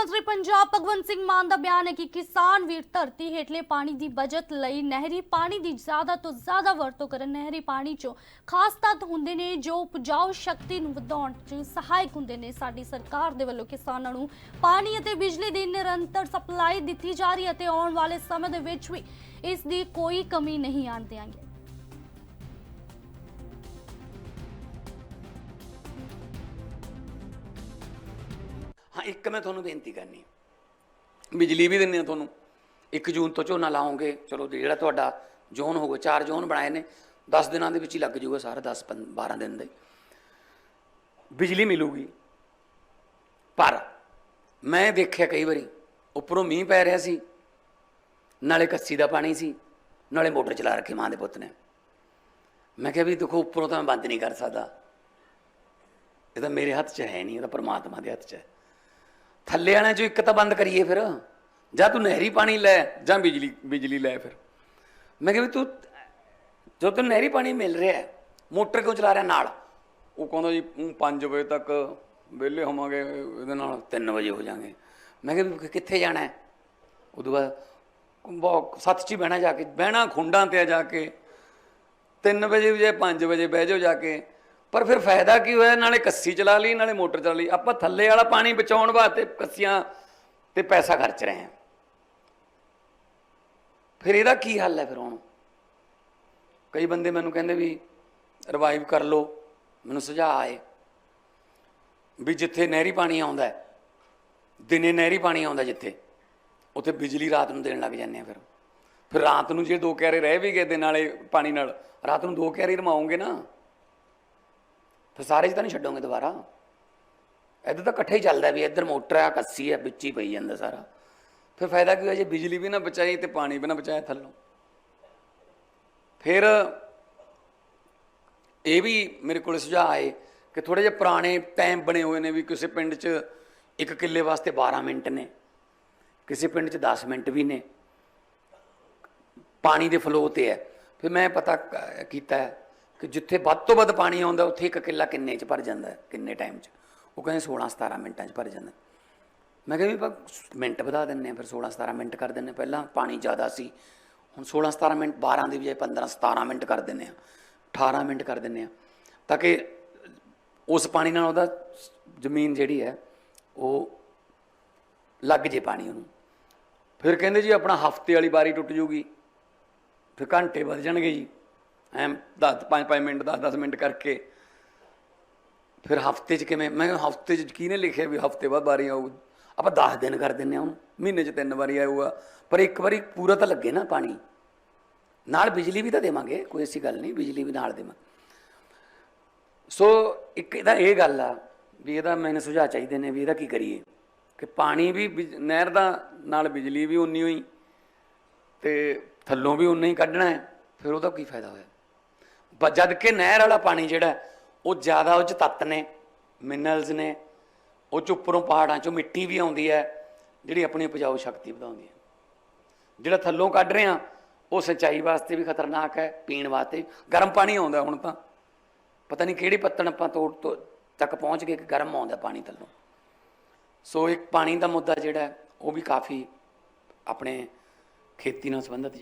ਮੰਤਰੀ ਪੰਜਾਬ ਭਗਵੰਤ ਸਿੰਘ ਮਾਨ ਦਾ ਬਿਆਨ ਹੈ ਕਿ ਕਿਸਾਨ ਵੀਰ ਧਰਤੀ ਹੇਠਲੇ ਪਾਣੀ ਦੀ ਬਚਤ ਲਈ ਨਹਿਰੀ ਪਾਣੀ ਦੀ ਜ਼ਿਆਦਾ ਤੋਂ ਜ਼ਿਆਦਾ ਵਰਤੋਂ ਕਰਨ, ਨਹਿਰੀ ਪਾਣੀ ਚੋਂ ਖਾਸ ਤੱਤ ਹੁੰਦੇ ਨੇ ਜੋ ਉਪਜਾਊ ਸ਼ਕਤੀ ਨੂੰ ਵਧਾਉਣ 'ਚ ਸਹਾਇਕ ਹੁੰਦੇ ਨੇ। ਸਾਡੀ ਸਰਕਾਰ ਦੇ ਵੱਲੋਂ ਕਿਸਾਨਾਂ ਨੂੰ ਪਾਣੀ ਅਤੇ ਬਿਜਲੀ ਦੀ ਨਿਰੰਤਰ ਸਪਲਾਈ ਦਿੱਤੀ ਜਾ ਰਹੀ ਹੈ ਅਤੇ ਆਉਣ ਵਾਲੇ ਸਮੇਂ ਦੇ ਵਿੱਚ ਵੀ ਇਸ ਦੀ ਕੋਈ ਕਮੀ ਨਹੀਂ ਆਉਣ ਦਿਆਂਗੇ। ਹਾਂ, ਇੱਕ ਮੈਂ ਤੁਹਾਨੂੰ ਬੇਨਤੀ ਕਰਨੀ ਬਿਜਲੀ ਵੀ ਦਿੰਨੇ ਆ ਤੁਹਾਨੂੰ। 1 ਜੂਨ ਤੋਂ ਝੋਨਾ ਲਾਓਗੇ, ਚਲੋ ਜਿਹੜਾ ਤੁਹਾਡਾ ਜ਼ੋਨ ਹੋਊਗਾ, ਚਾਰ ਜ਼ੋਨ ਬਣਾਏ ਨੇ 10 ਦਿਨਾਂ ਦੇ ਵਿੱਚ ਹੀ ਲੱਗ ਜਾਊਗਾ ਸਾਰਾ 10 12 ਦਿਨ ਦੇ। ਬਿਜਲੀ ਮਿਲੂਗੀ। ਪਰ ਮੈਂ ਦੇਖਿਆ ਕਈ ਵਾਰੀ, ਉੱਪਰੋਂ ਮੀਂਹ ਪੈ ਰਿਹਾ ਸੀ, ਨਾਲੇ ਕੱਸੀ ਦਾ ਪਾਣੀ ਸੀ, ਨਾਲੇ ਮੋਟਰ ਚਲਾ ਰੱਖੀ ਮਾਂ ਦੇ ਪੁੱਤ ਨੇ। ਮੈਂ ਕਿਹਾ ਵੀ ਦੇਖੋ, ਉੱਪਰੋਂ ਤਾਂ ਮੈਂ ਬੰਦ ਨਹੀਂ ਕਰ ਸਕਦਾ। ਇਹ ਤਾਂ ਮੇਰੇ ਹੱਥ 'ਚ ਹੈ ਨਹੀਂ, ਇਹ ਤਾਂ ਪ੍ਰਮਾਤਮਾ ਦੇ ਹੱਥ 'ਚ ਹੈ। ਥੱਲੇ ਵਾਲਿਆਂ 'ਚੋਂ ਇੱਕ ਤਾਂ ਬੰਦ ਕਰੀਏ ਫਿਰ। ਜਾਂ ਤੂੰ ਨਹਿਰੀ ਪਾਣੀ ਲੈ ਜਾਂ ਬਿਜਲੀ ਬਿਜਲੀ ਲੈ ਫਿਰ। ਮੈਂ ਕਿਹਾ ਵੀ ਤੂੰ ਜੋ ਤੈਨੂੰ ਨਹਿਰੀ ਪਾਣੀ ਮਿਲ ਰਿਹਾ ਹੈ, ਮੋਟਰ ਕਿਉਂ ਚਲਾ ਰਿਹਾ ਨਾਲ? ਉਹ ਕਹਿੰਦਾ ਜੀ 5 ਵਜੇ ਤੱਕ ਵਿਹਲੇ ਹੋਵਾਂਗੇ ਇਹਦੇ ਨਾਲ 3 ਵਜੇ ਹੋ ਜਾਾਂਗੇ। ਮੈਂ ਕਿਹਾ ਵੀ ਕਿੱਥੇ ਜਾਣਾ ਹੈ? ਉਦੋਂ ਬਾਅਦ ਬਹੁਤ ਸੱਤ 'ਚ ਬਹਿਣਾ ਜਾ ਕੇ ਬਹਿਣਾ ਖੁੰਡਾਂ ਤੇ ਆ ਜਾ ਕੇ। 3 ਵਜੇ ਵਜੇ 5 ਵਜੇ ਬਹਿ ਜਾਓ ਜਾ ਕੇ। ਪਰ ਫਿਰ ਫਾਇਦਾ ਕੀ ਹੋਇਆ? ਨਾਲੇ ਕੱਸੀ ਚਲਾ ਲਈ ਨਾਲੇ ਮੋਟਰ ਚਲਾ ਲਈ। ਆਪਾਂ ਥੱਲੇ ਵਾਲਾ ਪਾਣੀ ਬਚਾਉਣ ਵਾਸਤੇ ਕੱਸੀਆਂ ਤੇ ਪੈਸਾ ਖਰਚ ਰਹੇ ਹਾਂ। ਫਿਰ ਇਹਦਾ ਕੀ ਹੱਲ ਹੈ ਫਿਰ ਹੁਣ? ਕਈ ਬੰਦੇ ਮੈਨੂੰ ਕਹਿੰਦੇ ਵੀ ਰਿਵਾਈਵ ਕਰ ਲਓ। ਮੈਨੂੰ ਸੁਝਾਅ ਆਏ ਵੀ ਜਿੱਥੇ ਨਹਿਰੀ ਪਾਣੀ ਆਉਂਦਾ ਹੈ, ਦਿਨੇ ਨਹਿਰੀ ਪਾਣੀ ਆਉਂਦਾ ਜਿੱਥੇ ਉੱਥੇ ਬਿਜਲੀ ਰਾਤ ਨੂੰ ਦੇਣ ਲੱਗ ਜਾਂਦੇ ਆ ਫਿਰ। ਫਿਰ ਰਾਤ ਨੂੰ ਜੇ ਦੋ ਕਿਆਰੇ ਰਹਿ ਵੀ ਗਏ ਦੇ ਨਾਲੇ ਪਾਣੀ ਨਾਲ ਰਾਤ ਨੂੰ ਦੋ ਕਿਆਰੇ ਰਮਾਉਂਗੇ ਨਾ। ਫਿਰ ਸਾਰੇ ਚ ਤਾਂ ਨਹੀਂ ਛੱਡੋਗੇ ਦੁਬਾਰਾ? ਇੱਧਰ ਤਾਂ ਇਕੱਠੇ ਹੀ ਚੱਲਦਾ ਵੀ ਇੱਧਰ ਮੋਟਰ ਆ, ਕੱਸੀ ਆ, ਵਿੱਚ ਹੀ ਪਈ ਜਾਂਦਾ ਸਾਰਾ। ਫਿਰ ਫਾਇਦਾ ਕੀ ਹੋਇਆ ਜੇ ਬਿਜਲੀ ਵੀ ਨਾ ਬਚਾਈ ਤੇ ਪਾਣੀ ਵੀ ਨਾ ਬਚਾਇਆ ਥੱਲੋਂ? ਫਿਰ ਇਹ ਵੀ ਮੇਰੇ ਕੋਲ ਸੁਝਾਅ ਆਏ ਕਿ ਥੋੜੇ ਜਿਹਾ ਪੁਰਾਣੇ ਟਾਈਮ ਬਣੇ ਹੋਏ ਨੇ ਵੀ ਕਿਸੇ ਪਿੰਡ 'ਚ ਇੱਕ ਕਿੱਲੇ ਵਾਸਤੇ 12 ਮਿੰਟ ਨੇ, ਕਿਸੇ ਪਿੰਡ 'ਚ 10 ਮਿੰਟ ਵੀ ਨੇ। ਪਾਣੀ ਦੇ ਫਲੋ ਤੇ ਹੈ। ਫਿਰ ਮੈਂ ਪਤਾ ਕੀਤਾ ਹੈ ਕਿ ਜਿੱਥੇ ਵੱਧ ਤੋਂ ਵੱਧ ਪਾਣੀ ਆਉਂਦਾ, ਉੱਥੇ ਇੱਕ ਕਿੱਲਾ ਕਿੰਨੇ 'ਚ ਭਰ ਜਾਂਦਾ, ਕਿੰਨੇ ਟਾਈਮ 'ਚ? ਉਹ ਕਹਿੰਦੇ 16 17 ਮਿੰਟਾਂ 'ਚ ਭਰ ਜਾਂਦਾ। ਮੈਂ ਕਿਹਾ ਵੀ ਆਪਾਂ ਮਿੰਟ ਵਧਾ ਦਿੰਨੇ ਆ, ਫਿਰ 16 17 ਮਿੰਟ ਕਰ ਦਿੰਨੇ ਪਹਿਲਾਂ ਪਾਣੀ ਜ਼ਿਆਦਾ ਸੀ, ਹੁਣ 16 17 ਮਿੰਟ 12 ਦੀ ਬਜਾਏ 15 17 ਮਿੰਟ ਕਰ ਦਿੰਨੇ ਆ 18 ਮਿੰਟ ਕਰ ਦਿੰਨੇ ਆ। ਤਾਂ ਕਿ ਉਸ ਪਾਣੀ ਨਾਲ ਉਹਦਾ ਜ਼ਮੀਨ ਜਿਹੜੀ ਹੈ, ਉਹ ਲੱਗ ਜੇ ਪਾਣੀ ਉਹਨੂੰ। ਫਿਰ ਕਹਿੰਦੇ ਜੀ ਆਪਣਾ ਹਫ਼ਤੇ ਵਾਲੀ ਬਾਰੀ ਟੁੱਟ ਜੂਗੀ, ਫਿਰ ਘੰਟੇ ਵੱਧ ਜਾਣਗੇ ਜੀ। ਐਂ 10 5 5 ਮਿੰਟ 10 10 ਮਿੰਟ ਕਰਕੇ। ਫਿਰ ਹਫ਼ਤੇ 'ਚ ਕਿਵੇਂ? ਮੈਂ ਹਫ਼ਤੇ 'ਚ ਕਿਹਨੇ ਲਿਖਿਆ ਵੀ ਹਫ਼ਤੇ ਬਾਅਦ ਵਾਰੀ ਆਊ? ਆਪਾਂ 10 ਦਿਨ ਕਰ ਦਿੰਨੇ ਆ ਉਹਨੂੰ। ਮਹੀਨੇ 'ਚ ਤਿੰਨ ਵਾਰੀ ਆਊਗਾ। ਪਰ ਇੱਕ ਵਾਰੀ ਪੂਰਾ ਤਾਂ ਲੱਗੇ ਨਾ ਪਾਣੀ। ਨਾਲ ਬਿਜਲੀ ਵੀ ਤਾਂ ਦੇਵਾਂਗੇ, ਕੋਈ ਐਸੀ ਗੱਲ ਨਹੀਂ, ਬਿਜਲੀ ਵੀ ਨਾਲ ਦੇਵਾਂ। ਸੋ ਇੱਕ ਇਹਦਾ ਇਹ ਗੱਲ ਆ ਵੀ ਇਹਦਾ ਮੈਨੂੰ ਸੁਝਾਅ ਚਾਹੀਦੇ ਨੇ ਵੀ ਇਹਦਾ ਕੀ ਕਰੀਏ? ਕਿ ਪਾਣੀ ਵੀ ਬਿਜ- ਨਹਿਰ ਦਾ ਨਾਲ ਬਿਜਲੀ ਵੀ ਉਨੀ ਹੋਈ ਤੇ ਥੱਲੋਂ ਵੀ ਉਨਾ ਹੀ ਕੱਢਣਾ ਹੈ, ਫਿਰ ਉਹਦਾ ਕੀ ਫਾਇਦਾ ਹੋਇਆ? ਬ- ਜਦ ਕਿ ਨਹਿਰ ਵਾਲਾ ਪਾਣੀ ਜਿਹੜਾ ਉਹ ਜ਼ਿਆਦਾ ਉਹ ਚ ਤੱਤ ਨੇ ਮਿਨਰਲਸ ਨੇ ਉਹ ਚ ਉੱਪਰੋਂ ਪਹਾੜਾਂ ਚੋਂ ਮਿੱਟੀ ਵੀ ਆਉਂਦੀ ਹੈ ਜਿਹੜੀ ਆਪਣੀ ਉਪਜਾਊ ਸ਼ਕਤੀ ਵਧਾਉਂਦੀ ਹੈ। ਜਿਹੜਾ ਥੱਲੋਂ ਕੱਢ ਰਹੇ ਆ ਉਹ ਸਿੰਚਾਈ ਵਾਸਤੇ ਵੀ ਖਤਰਨਾਕ ਹੈ ਪੀਣ ਵਾਸਤੇ ਗਰਮ ਪਾਣੀ ਆਉਂਦਾ ਹੁਣ ਤਾਂ। ਪਤਾ ਨਹੀਂ ਕਿਹੜੀ ਪੱਤਣ ਆਪਾਂ ਤੋੜ ਤੋਂ ਤੱਕ ਪਹੁੰਚ ਗਏ ਕਿ ਗਰਮ ਆਉਂਦਾ ਪਾਣੀ ਥੱਲੋਂ। ਸੋ ਇੱਕ ਪਾਣੀ ਦਾ ਮੁੱਦਾ ਜਿਹੜਾ ਹੈ, ਉਹ ਵੀ ਕਾਫੀ ਆਪਣੇ ਖੇਤੀ ਨਾਲ ਸੰਬੰਧਿਤ